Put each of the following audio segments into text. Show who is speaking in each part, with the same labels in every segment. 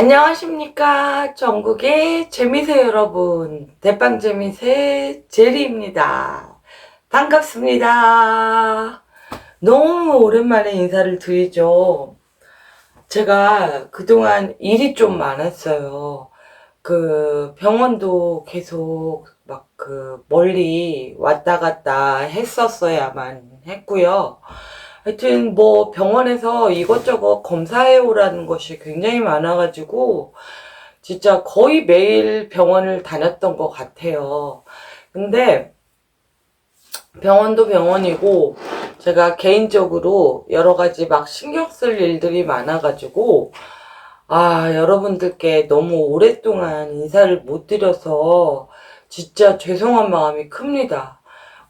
Speaker 1: 안녕하십니까. 전국의 재미새 여러분. 대빵 재미새 제리입니다. 반갑습니다. 너무 오랜만에 인사를 드리죠. 제가 그동안 일이 좀 많았어요. 그 병원도 계속 막 그 멀리 왔다 갔다 했었어야만 했고요. 하여튼 뭐 병원에서 이것저것 검사해 오라는 것이 굉장히 많아가지고 진짜 거의 매일 병원을 다녔던 것 같아요. 근데 병원도 병원이고 제가 개인적으로 여러 가지 막 신경 쓸 일들이 많아가지고 아 여러분들께 너무 오랫동안 인사를 못 드려서 진짜 죄송한 마음이 큽니다.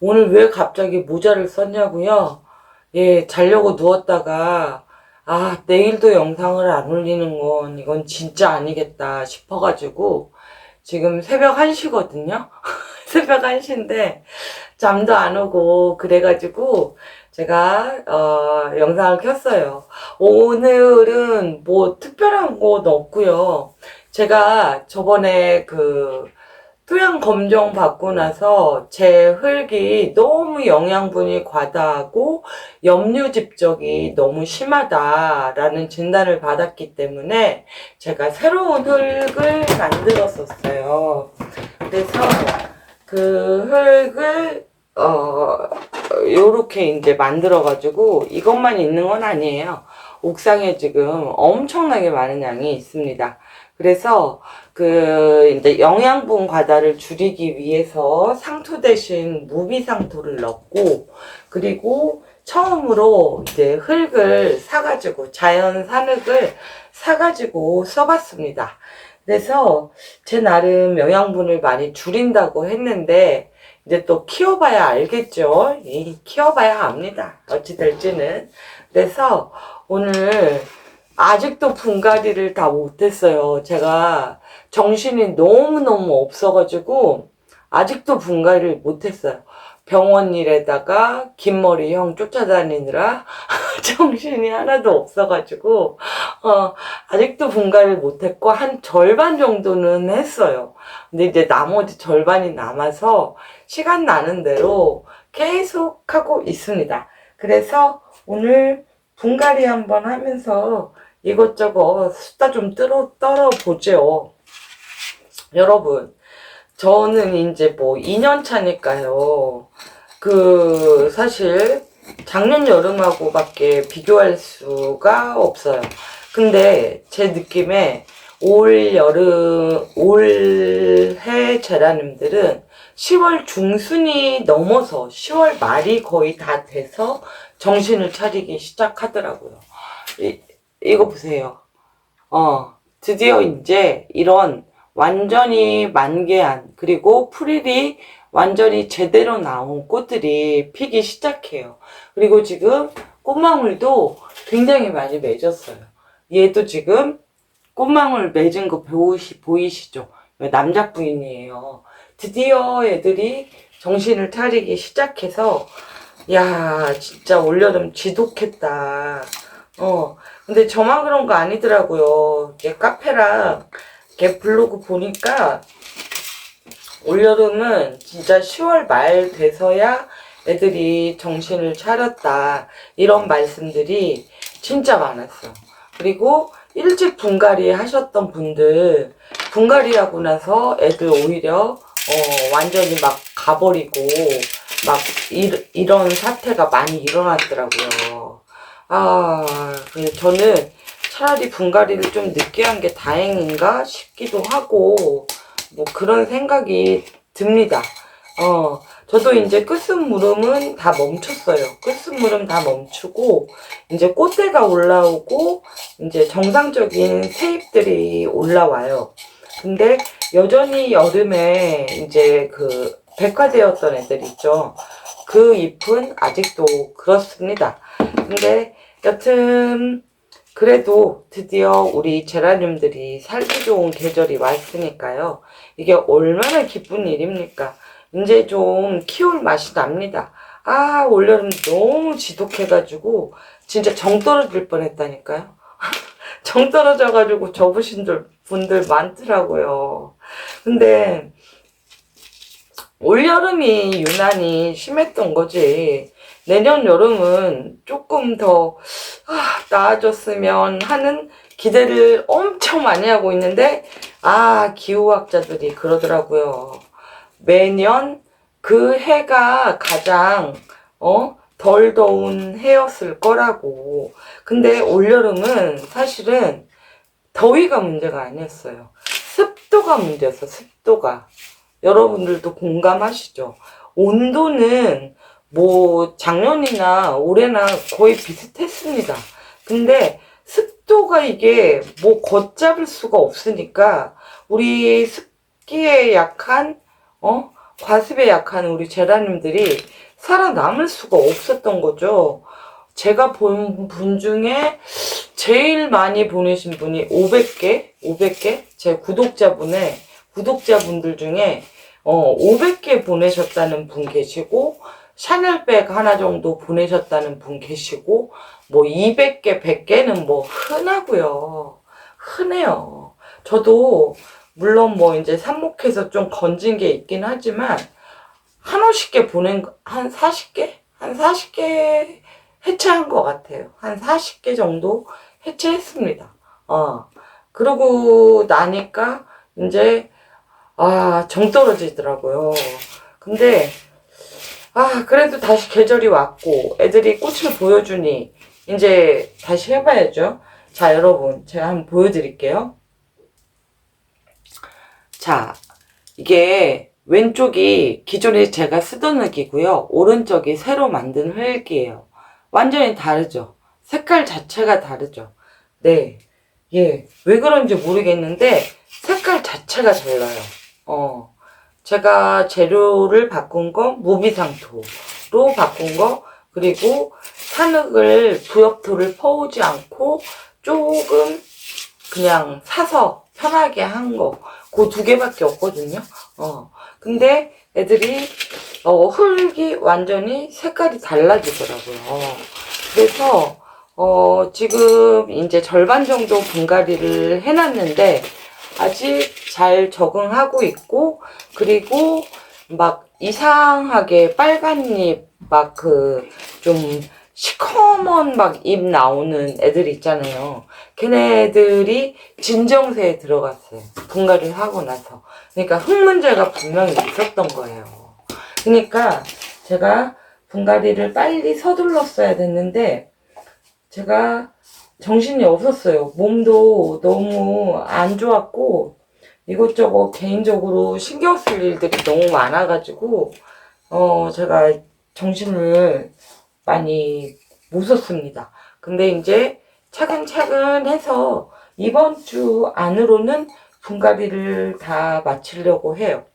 Speaker 1: 오늘 왜 갑자기 모자를 썼냐고요? 예, 자려고 누웠다가, 아, 내일도 영상을 안 올리는 건 이건 진짜 아니겠다 싶어가지고, 지금 새벽 1시거든요? 새벽 1시인데, 잠도 안 오고, 그래가지고, 제가, 어, 영상을 켰어요. 오늘은 뭐 특별한 건 없고요. 제가 저번에 그, 토양 검정 받고 나서 제 흙이 너무 영양분이 과다하고 염류 집적이 너무 심하다라는 진단을 받았기 때문에 제가 새로운 흙을 만들었었어요. 그래서 그 흙을 어 요렇게 이제 만들어 가지고 이것만 있는 건 아니에요. 옥상에 지금 엄청나게 많은 양이 있습니다. 그래서 그 이제 영양분 과다를 줄이기 위해서 상토 대신 무비 상토를 넣고 그리고 처음으로 이제 흙을 사가지고 자연 산흙을 사가지고 써봤습니다. 그래서 제 나름 영양분을 많이 줄인다고 했는데 이제 또 키워봐야 알겠죠. 이 키워봐야 압니다. 어찌 될지는. 그래서 오늘 아직도 분갈이를 다 못했어요. 제가 정신이 너무너무 없어가지고 아직도 분갈이를 못했어요. 병원 일에다가 긴 머리 형 쫓아다니느라 정신이 하나도 없어가지고 어, 아직도 분갈이를 못했고 한 절반 정도는 했어요. 근데 이제 나머지 절반이 남아서 시간 나는 대로 계속 하고 있습니다. 그래서 오늘 분갈이 한번 하면서 이것저것 수다 좀 떨어, 떨어보죠. 여러분, 저는 이제 뭐 2년 차니까요. 그, 사실 작년 여름하고 밖에 비교할 수가 없어요. 근데 제 느낌에 올 여름, 올해 제라님들은 10월 중순이 넘어서 10월 말이 거의 다 돼서 정신을 차리기 시작하더라고요. 이, 이거 보세요. 어, 드디어 이제 이런 완전히 만개한, 그리고 풀일이 완전히 제대로 나온 꽃들이 피기 시작해요. 그리고 지금 꽃망울도 굉장히 많이 맺었어요. 얘도 지금 꽃망울 맺은 거 보이시, 보이시죠? 남자 부인이에요. 드디어 애들이 정신을 차리기 시작해서, 야, 진짜 올여름 지독했다. 어, 근데 저만 그런 거 아니더라고요. 이게 카페랑 이렇게 블로그 보니까 올여름은 진짜 10월 말 돼서야 애들이 정신을 차렸다. 이런 말씀들이 진짜 많았어. 그리고 일찍 분갈이 하셨던 분들, 분갈이 하고 나서 애들 오히려, 어, 완전히 막 가버리고, 막, 이, 이런 사태가 많이 일어났더라고요. 아, 그래서 저는 차라리 분갈이를 좀 늦게 한 게 다행인가 싶기도 하고, 뭐 그런 생각이 듭니다. 어, 저도 이제 끝순무름은 다 멈췄어요. 끝순무름 다 멈추고, 이제 꽃대가 올라오고, 이제 정상적인 새잎들이 올라와요. 근데 여전히 여름에 이제 그 백화되었던 애들 있죠. 그 잎은 아직도 그렇습니다. 근데 여튼 그래도 드디어 우리 제라늄들이 살기 좋은 계절이 왔으니까요. 이게 얼마나 기쁜 일입니까? 이제 좀 키울 맛이 납니다. 아, 올여름 너무 지독해가지고 진짜 정 떨어질 뻔했다니까요. 정 떨어져가지고 접으신 들- 분들 많더라고요. 근데 올여름이 유난히 심했던 거지. 내년 여름은 조금 더 아, 나아졌으면 하는 기대를 엄청 많이 하고 있는데 아 기후학자들이 그러더라고요. 매년 그 해가 가장 어? 덜 더운 해였을 거라고. 근데 올여름은 사실은 더위가 문제가 아니었어요. 습도가 문제였어, 습도가. 여러분들도 공감하시죠? 온도는 뭐 작년이나 올해나 거의 비슷했습니다. 근데 습도가 이게 뭐 걷잡을 수가 없으니까 우리 습기에 약한 어 과습에 약한 우리 제라님들이 살아남을 수가 없었던 거죠. 제가 본 분 중에 제일 많이 보내신 분이 500개, 500개? 제 구독자분의, 구독자분들 중에, 어, 500개 보내셨다는 분 계시고, 샤넬백 하나 정도 보내셨다는 분 계시고, 뭐 200개, 100개는 뭐 흔하고요. 흔해요. 저도, 물론 뭐 이제 삽목해서 좀 건진 게 있긴 하지만, 한 50개 보낸, 거- 한 40개? 한 40개 해체한 것 같아요. 한 40개 정도 해체했습니다. 어. 그러고 나니까 이제 아, 정 떨어지더라고요. 근데 아, 그래도 다시 계절이 왔고 애들이 꽃을 보여주니 이제 다시 해봐야죠. 자, 여러분, 제가 한번 보여드릴게요. 자, 이게 왼쪽이 기존에 제가 쓰던 흙이고요. 오른쪽이 새로 만든 흙이에요. 완전히 다르죠. 색깔 자체가 다르죠. 네. 예. 왜 그런지 모르겠는데 색깔 자체가 달라요. 어. 제가 재료를 바꾼 거 무비상토로 바꾼 거 그리고 산흙을 부엽토를 퍼오지 않고 조금 그냥 사서 편하게 한 거. 그 두 개밖에 없거든요. 어. 근데 애들이 어, 흙이 완전히 색깔이 달라지더라고요. 어. 그래서 어, 지금 이제 절반 정도 분갈이를 해놨는데 아직 잘 적응하고 있고 그리고 막 이상하게 빨간 잎 막 그 좀 시커먼 막잎 나오는 애들 있잖아요. 걔네들이 진정세에 들어갔어요. 분갈이를 하고 나서. 그러니까 흙 문제가 분명히 있었던 거예요. 그러니까 제가 분갈이를 빨리 서둘렀어야 됐는데 제가 정신이 없었어요. 몸도 너무 안 좋았고 이것저것 개인적으로 신경 쓸 일들이 너무 많아가지고 어 제가 정신을 많이 못 썼습니다. 근데 이제 차근차근 해서 이번 주 안으로는 분갈이를 다 마치려고 해요.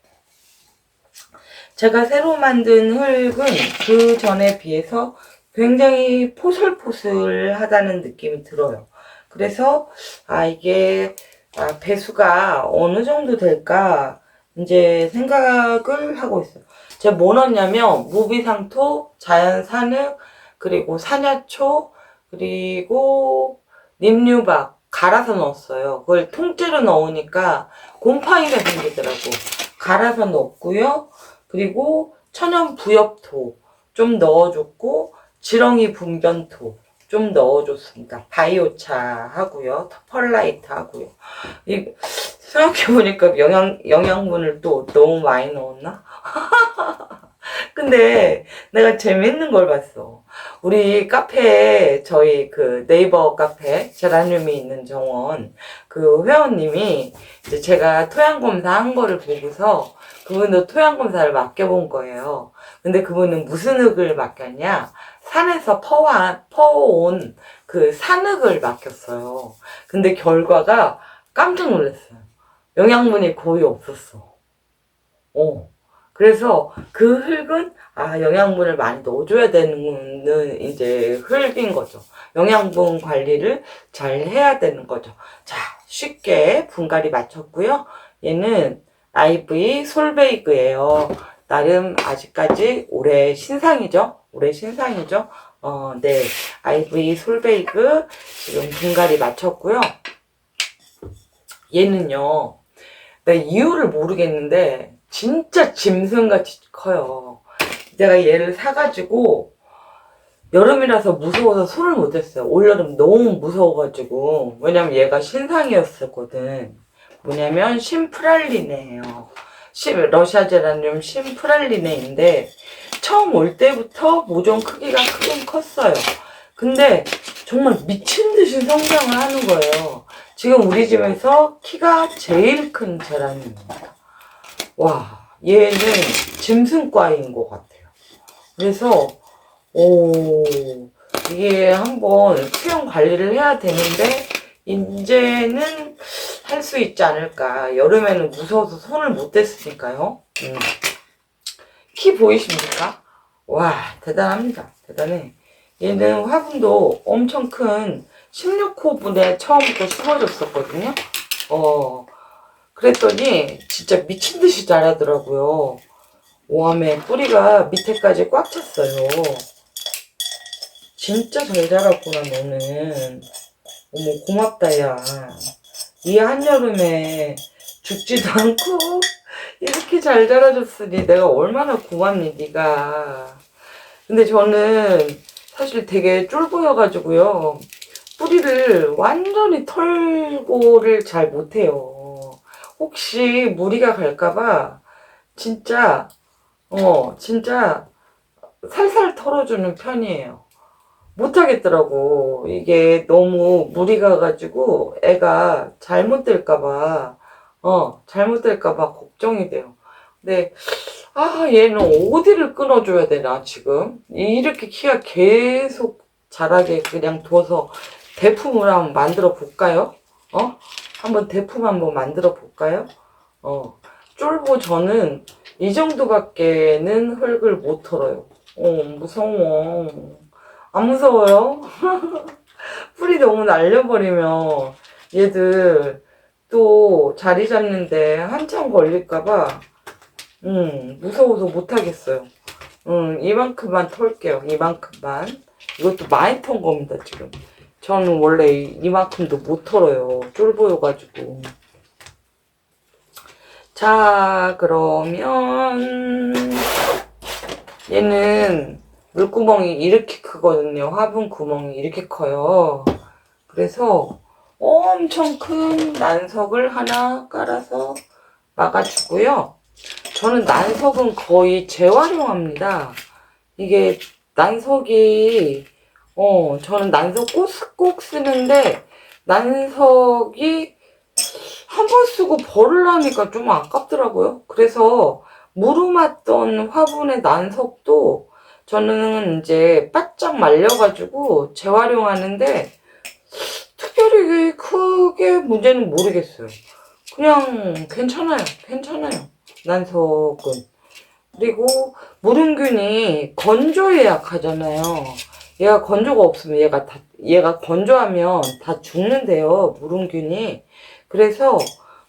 Speaker 1: 제가 새로 만든 흙은 그 전에 비해서 굉장히 포슬포슬하다는 느낌이 들어요. 그래서 아 이게 아, 배수가 어느 정도 될까 이제 생각을 하고 있어요. 제가 뭐 넣었냐면 무비상토, 자연산흙, 그리고 산야초, 그리고 림류박 갈아서 넣었어요. 그걸 통째로 넣으니까 곰팡이가 생기더라고. 갈아서 넣었고요. 그리고 천연 부엽토 좀 넣어줬고 지렁이 분변토 좀 넣어줬습니다. 바이오차 하고요. 펄라이트 하고요. 이 생각해보니까 영양, 영양분을 또 너무 많이 넣었나? 근데 내가 재밌는 걸 봤어. 우리 카페에 저희 그 네이버 카페 제라늄이 있는 정원 그 회원님이 이제 제가 토양 검사 한 거를 보고서 그분도 토양 검사를 맡겨본 거예요. 근데 그분은 무슨 흙을 맡겼냐? 산에서 퍼와, 퍼온 그 산흙을 맡겼어요. 근데 결과가 깜짝 놀랐어요. 영양분이 거의 없었어. 어. 그래서 그 흙은 아 영양분을 많이 넣어줘야 되는 이제 흙인 거죠. 영양분 관리를 잘 해야 되는 거죠. 자 쉽게 분갈이 마쳤고요. 얘는 IV 솔베이그예요. 나름 아직까지 올해 신상이죠. 올해 신상이죠. 어, 네. 아이브이 솔베이그 지금 분갈이 마쳤고요. 얘는요. 나 이유를 모르겠는데 진짜 짐승같이 커요. 내가 얘를 사가지고 여름이라서 무서워서 손을 못 댔어요. 올여름 너무 무서워가지고 왜냐면 얘가 신상이었었거든. 뭐냐면 심프랄리네예요. 심- 러시아 제라늄 심프랄리네인데 처음 올 때부터 모종 크기가 크긴 컸어요. 근데 정말 미친 듯이 성장을 하는 거예요. 지금 우리 집에서 키가 제일 큰 제라늄입니다. 와, 얘는 짐승과인 것 같아요. 그래서, 오, 이게 한번 수영 관리를 해야 되는데, 이제는 할 수 있지 않을까. 여름에는 무서워서 손을 못 댔으니까요. 음. 키 보이십니까? 와, 대단합니다. 대단해. 얘는 화분도 엄청 큰 16호분에 처음부터 심어줬었거든요. 어, 그랬더니 진짜 미친 듯이 자라더라고요. 오함에 뿌리가 밑에까지 꽉 찼어요. 진짜 잘 자랐구나, 너는. 어머, 고맙다, 야. 이 한여름에 죽지도 않고 이렇게 잘 자라줬으니 내가 얼마나 고맙니, 네가. 근데 저는 사실 되게 쫄보여가지고요. 뿌리를 완전히 털고를 잘 못해요. 혹시 무리가 갈까봐 진짜 어 진짜 살살 털어주는 편이에요. 못하겠더라고. 이게 너무 무리가 가지고 애가 잘못될까봐 어 잘못될까봐 걱정이 돼요. 근데 아 얘는 어디를 끊어줘야 되나 지금 이렇게 키가 계속 자라게 그냥 둬서 대품을 한번 만들어 볼까요? 어? 한번 대품 한번 만들어 볼까요? 어. 쫄보 저는 이 정도밖에는 흙을 못 털어요. 어, 무서워. 안 무서워요? 뿌리 너무 날려버리면 얘들 또 자리 잡는데 한참 걸릴까봐, 음, 무서워서 못하겠어요. 음, 이만큼만 털게요. 이만큼만. 이것도 많이 턴 겁니다, 지금. 저는 원래 이- 이만큼도 못 털어요. 쫄보여가지고. 자, 그러면, 얘는 물구멍이 이렇게 크거든요. 화분 구멍이 이렇게 커요. 그래서 엄청 큰 난석을 하나 깔아서 막아주고요. 저는 난석은 거의 재활용합니다. 이게 난석이 어, 저는 난석 꼭, 꼭 쓰는데, 난석이 한 번 쓰고 버리려니까 좀 아깝더라고요. 그래서 무르맞던 화분의 난석도 저는 이제 바짝 말려가지고 재활용하는데, 특별히 크게 문제는 모르겠어요. 그냥 괜찮아요. 괜찮아요. 난석은. 그리고 무릉균이 건조에 약하잖아요. 얘가 건조가 없으면 얘가 다, 얘가 건조하면 다 죽는데요, 무릉균이. 그래서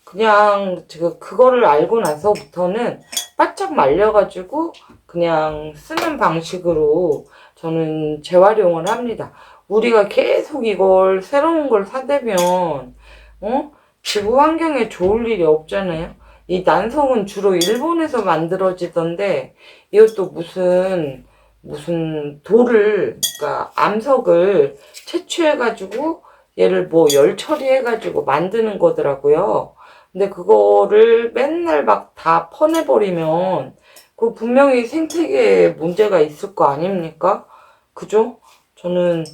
Speaker 1: 그냥 제가 그거를 알고 나서부터는 바짝 말려가지고 그냥 쓰는 방식으로 저는 재활용을 합니다. 우리가 계속 이걸 새로운 걸 사대면, 어? 지구 환경에 좋을 일이 없잖아요. 이 난성은 주로 일본에서 만들어지던데, 이것도 무슨, 무슨 돌을, 그러니까 암석을 채취해 가지고 얘를 뭐 열 처리해 가지고 만드는 거더라고요. 근데 그거를 맨날 막 다 퍼내 버리면 그 분명히 생태계에 문제가 있을 거 아닙니까? 그죠? 저는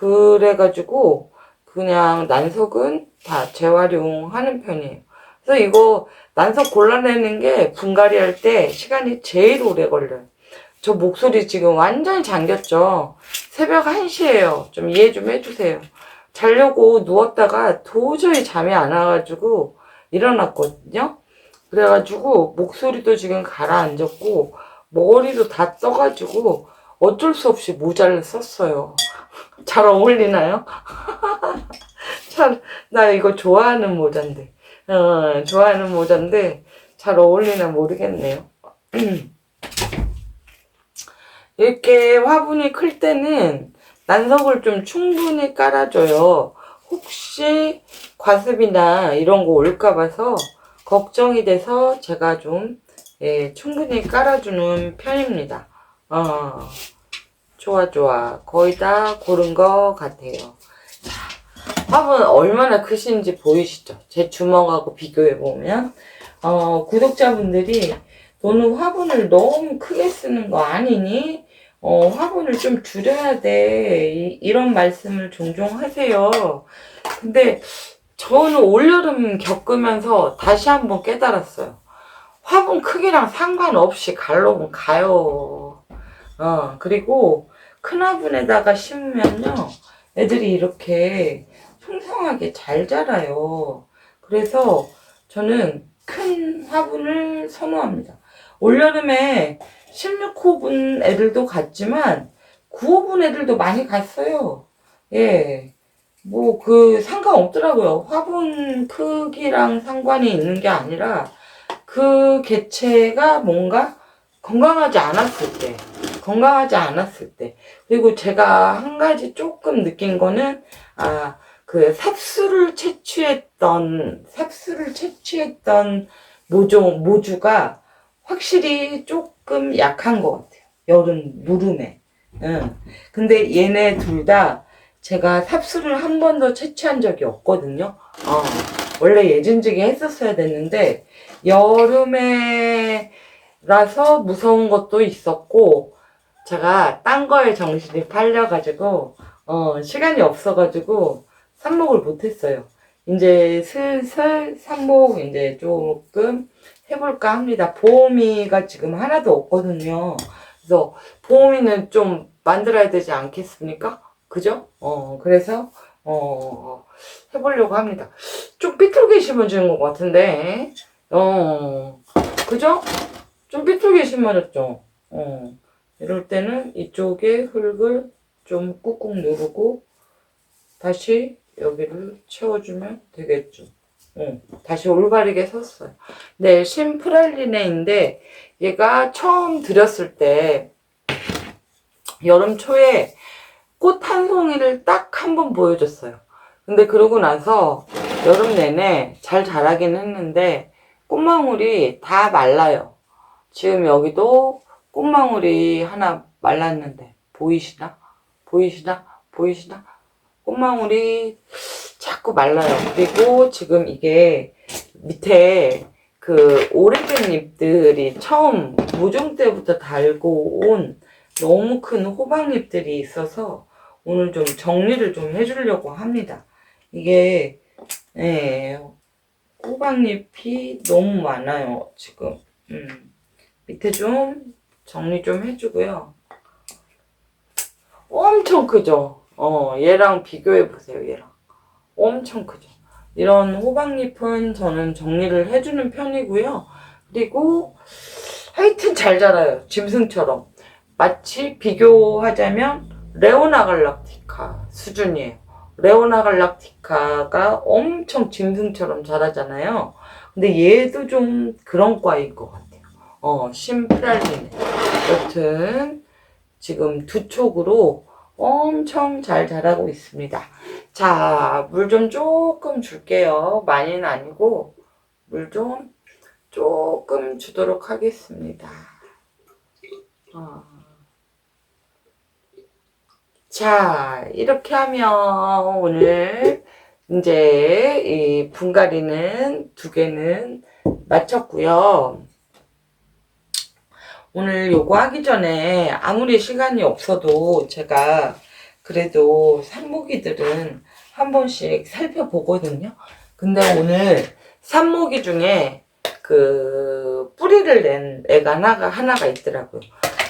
Speaker 1: 그래가지고 그냥 난석은 다 재활용하는 편이에요. 그래서 이거 난석 골라내는 게 분갈이 할 때 시간이 제일 오래 걸려요. 저 목소리 지금 완전히 잠겼죠? 새벽 1시에요. 좀 이해 좀 해주세요. 자려고 누웠다가 도저히 잠이 안 와가지고 일어났거든요? 그래가지고 목소리도 지금 가라앉았고 머리도 다 떠가지고 어쩔 수 없이 모자를 썼어요. 잘 어울리나요? 참, 나 이거 좋아하는 모자인데. 어, 좋아하는 모자인데 잘 어울리나 모르겠네요. 이렇게 화분이 클 때는 난석을 좀 충분히 깔아줘요. 혹시 과습이나 이런 거 올까 봐서 걱정이 돼서 제가 좀 예, 충분히 깔아주는 편입니다. 어, 좋아 좋아 거의 다 고른 것 같아요. 자, 화분 얼마나 크신지 보이시죠? 제 주먹하고 비교해 보면 어, 구독자분들이 너는 화분을 너무 크게 쓰는 거 아니니? 어, 화분을 좀 줄여야 돼. 이, 이런 말씀을 종종 하세요. 근데 저는 올여름 겪으면서 다시 한번 깨달았어요. 화분 크기랑 상관없이 갈로면 가요. 어, 그리고 큰 화분에다가 심으면요. 애들이 이렇게 풍성하게 잘 자라요. 그래서 저는 큰 화분을 선호합니다. 올여름에 16호분 애들도 갔지만 9호분 애들도 많이 갔어요. 예. 뭐 그 상관없더라고요. 화분 크기랑 상관이 있는 게 아니라 그 개체가 뭔가 건강하지 않았을 때, 건강하지 않았을 때. 그리고 제가 한 가지 조금 느낀 거는 아, 그 삽수를 채취했던 삽수를 채취했던 모조 모주가 확실히 조금 약한 것 같아요. 여름 무름에. 응. 근데 얘네 둘 다 제가 삽수를 한 번도 채취한 적이 없거든요. 어, 원래 예진지기 했었어야 됐는데 여름에라서 무서운 것도 있었고 제가 딴 거에 정신이 팔려가지고 어, 시간이 없어가지고 삽목을 못했어요. 이제 슬슬 삽목 이제 조금 해볼까 합니다. 보험이가 지금 하나도 없거든요. 그래서 보험이는 좀 만들어야 되지 않겠습니까? 그죠? 어, 그래서, 어, 해보려고 합니다. 좀 삐뚤게 심어주는 것 같은데, 어, 그죠? 좀 삐뚤게 심어졌죠? 어, 이럴 때는 이쪽에 흙을 좀 꾹꾹 누르고, 다시 여기를 채워주면 되겠죠. 어, 다시 올바르게 섰어요. 네, 심프랄리네인데 얘가 처음 들였을 때 여름 초에 꽃 한 송이를 딱 한 번 보여줬어요. 근데 그러고 나서 여름 내내 잘 자라긴 했는데 꽃망울이 다 말라요. 지금 여기도 꽃망울이 하나 말랐는데 보이시나? 보이시나? 보이시나? 꽃망울이 자꾸 말라요. 그리고 지금 이게 밑에 그 오래된 잎들이 처음 모종 때부터 달고 온 너무 큰 호박잎들이 있어서 오늘 좀 정리를 좀 해주려고 합니다. 이게 예, 호박잎이 너무 많아요 지금. 음, 밑에 좀 정리 좀 해주고요. 엄청 크죠? 어, 얘랑 비교해 보세요, 얘랑. 엄청 크죠? 이런 호박잎은 저는 정리를 해주는 편이고요. 그리고 하여튼 잘 자라요. 짐승처럼. 마치 비교하자면 레오나 갈락티카 수준이에요. 레오나 갈락티카가 엄청 짐승처럼 자라잖아요. 근데 얘도 좀 그런 과일 것 같아요. 어, 심프랄리네. 여튼 지금 두 촉으로 엄청 잘 자라고 있습니다. 자, 물 좀 조금 줄게요. 많이는 아니고 물 좀 조금 주도록 하겠습니다. 어. 자, 이렇게 하면 오늘 이제 이 분갈이는 두 개는 마쳤고요. 오늘 요거 하기 전에 아무리 시간이 없어도 제가 그래도 산모기들은 한 번씩 살펴보거든요. 근데 오늘 산모기 중에 그 뿌리를 낸 애가 하나가, 하나가 있더라고요.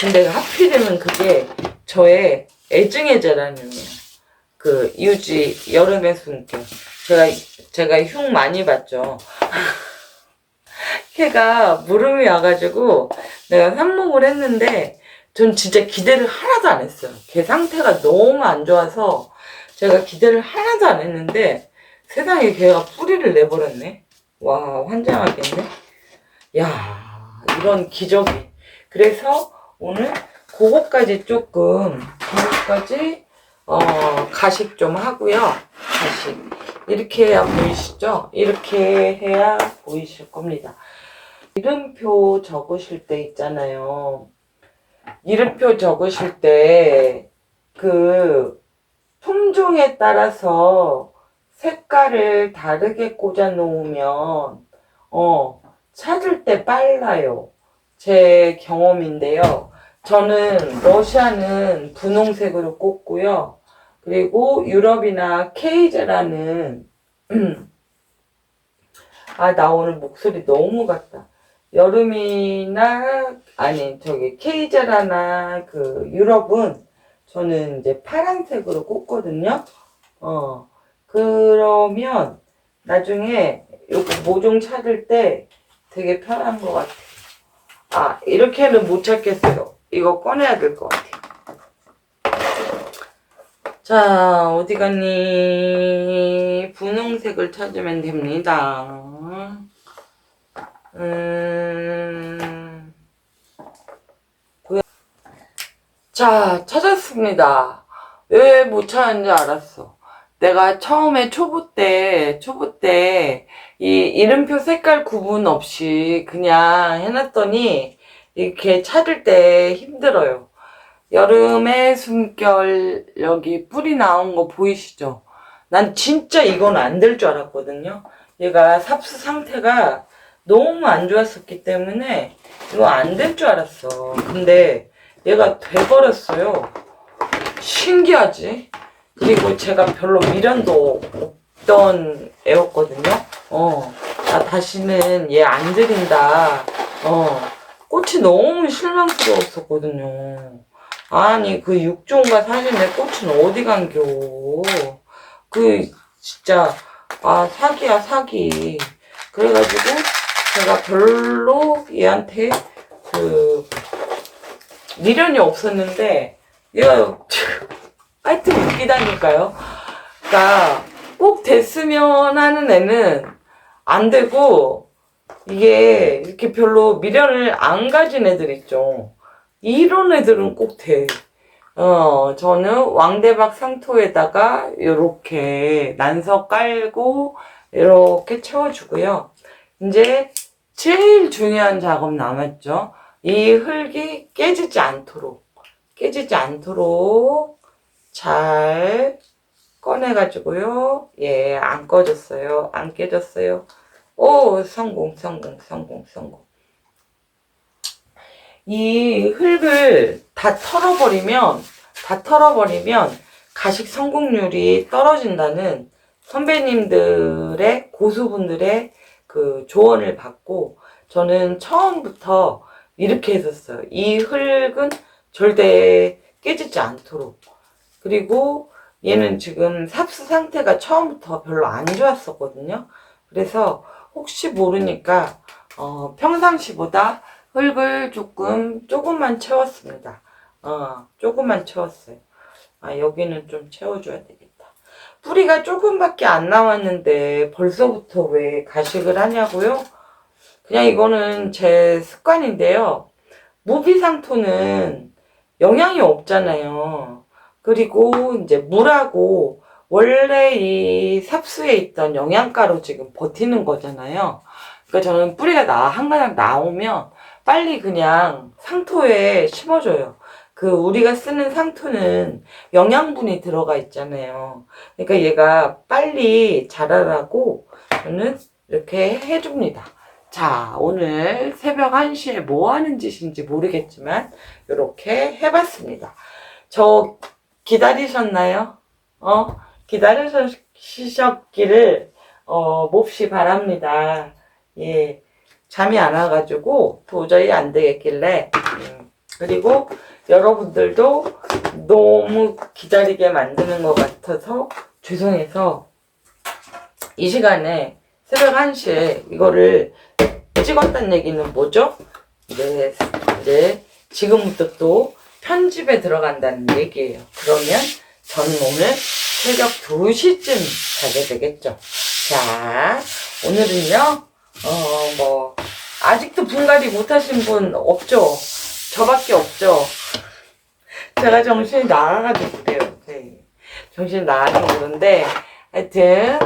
Speaker 1: 근데 하필이면 그게 저의 애증의 재란이에요. 그 유지 여름의 숨결. 제가 제가 흉 많이 봤죠. 걔가 무름이 와가지고 내가 삽목을 했는데 전 진짜 기대를 하나도 안 했어요. 걔 상태가 너무 안 좋아서 제가 기대를 하나도 안 했는데 세상에 걔가 뿌리를 내버렸네. 와 환장하겠네. 야 이런 기적이. 그래서 오늘 그거까지 조금, 그거까지, 어, 가식 좀 하고요. 가식. 이렇게 해야 보이시죠? 이렇게 해야 보이실 겁니다. 이름표 적으실 때 있잖아요. 이름표 적으실 때, 그, 품종에 따라서 색깔을 다르게 꽂아 놓으면, 어, 찾을 때 빨라요. 제 경험인데요. 저는 러시아는 분홍색으로 꽂고요. 그리고 유럽이나 케이제라는 아, 나 오늘 목소리 너무 같다. 여름이나 아니 저기 케이제라나 그 유럽은 저는 이제 파란색으로 꽂거든요. 어 그러면 나중에 요거 모종 찾을 때 되게 편한 것 같아. 아 이렇게는 못 찾겠어요. 이거 꺼내야 될 것 같아. 자 어디 갔니? 분홍색을 찾으면 됩니다. 음. 자, 찾았습니다. 왜 못 찾았는지 알았어. 내가 처음에 초보 때, 초보 때, 이 이름표 색깔 구분 없이 그냥 해놨더니, 이렇게 찾을 때 힘들어요. 여름에 숨결, 여기 뿌리 나온 거 보이시죠? 난 진짜 이건 안 될 줄 알았거든요. 얘가 삽수 상태가 너무 안 좋았었기 때문에 이거 안 될 줄 알았어. 근데 얘가 돼버렸어요. 신기하지? 그리고 제가 별로 미련도 없던 애였거든요. 어, 나 다시는 얘안 들인다. 어, 꽃이 너무 실망스러웠었거든요. 아니, 그 육종과 내 꽃은 어디 간겨. 그, 진짜, 아, 사기야, 사기. 그래가지고, 제가 별로 얘한테 그 미련이 없었는데 얘가 하여튼 웃기다니까요. 그러니까 꼭 됐으면 하는 애는 안 되고 이게 이렇게 별로 미련을 안 가진 애들 있죠. 이런 애들은 꼭 돼. 어, 저는 왕대박 상토에다가 이렇게 난석 깔고 이렇게 채워주고요. 이제 제일 중요한 작업 남았죠. 이 흙이 깨지지 않도록, 깨지지 않도록 잘 꺼내가지고요. 예, 안 꺼졌어요. 안 깨졌어요. 오, 성공, 성공, 성공, 성공. 이 흙을 다 털어버리면, 다 털어버리면 가식 성공률이 떨어진다는 선배님들의, 고수분들의 그 조언을 받고 저는 처음부터 이렇게 했었어요. 이 흙은 절대 깨지지 않도록. 그리고 얘는 지금 삽수 상태가 처음부터 별로 안 좋았었거든요. 그래서 혹시 모르니까 어, 평상시보다 흙을 조금 조금만 채웠습니다. 어, 조금만 채웠어요. 아, 여기는 좀 채워줘야 되겠다. 뿌리가 조금밖에 안 나왔는데 벌써부터 왜 가식을 하냐고요? 그냥 이거는 제 습관인데요. 무비상토는 영양이 없잖아요. 그리고 이제 물하고 원래 이 삽수에 있던 영양가로 지금 버티는 거잖아요. 그러니까 저는 뿌리가 나, 한 가닥 나오면 빨리 그냥 상토에 심어줘요. 그 우리가 쓰는 상토는 영양분이 들어가 있잖아요. 그러니까 얘가 빨리 자라라고 저는 이렇게 해줍니다. 자, 오늘 새벽 1시에 뭐 하는 짓인지 모르겠지만 이렇게 해봤습니다. 저 기다리셨나요? 어? 기다리셨기를 어, 몹시 바랍니다. 예. 잠이 안 와가지고 도저히 안 되겠길래 음, 그리고 여러분들도 너무 기다리게 만드는 것 같아서 죄송해서 이 시간에 새벽 1시에 이거를 찍었다는 얘기는 뭐죠? 이제, 이제 지금부터 또 편집에 들어간다는 얘기예요. 그러면 저는 오늘 새벽 2시쯤 자게 되겠죠. 자, 오늘은요, 어, 뭐, 아직도 분갈이 못하신 분 없죠? 저밖에 없죠? 제가 정신이 나가가지고 그래요. 네. 정신이 나가서 그런데 하여튼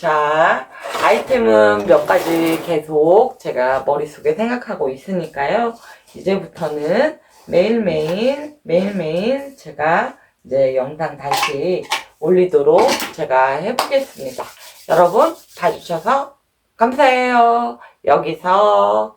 Speaker 1: 자 아이템은 몇 가지 계속 제가 머릿속에 생각하고 있으니까요. 이제부터는 매일매일 매일매일 제가 이제 영상 다시 올리도록 제가 해보겠습니다. 여러분 봐주셔서 감사해요. 여기서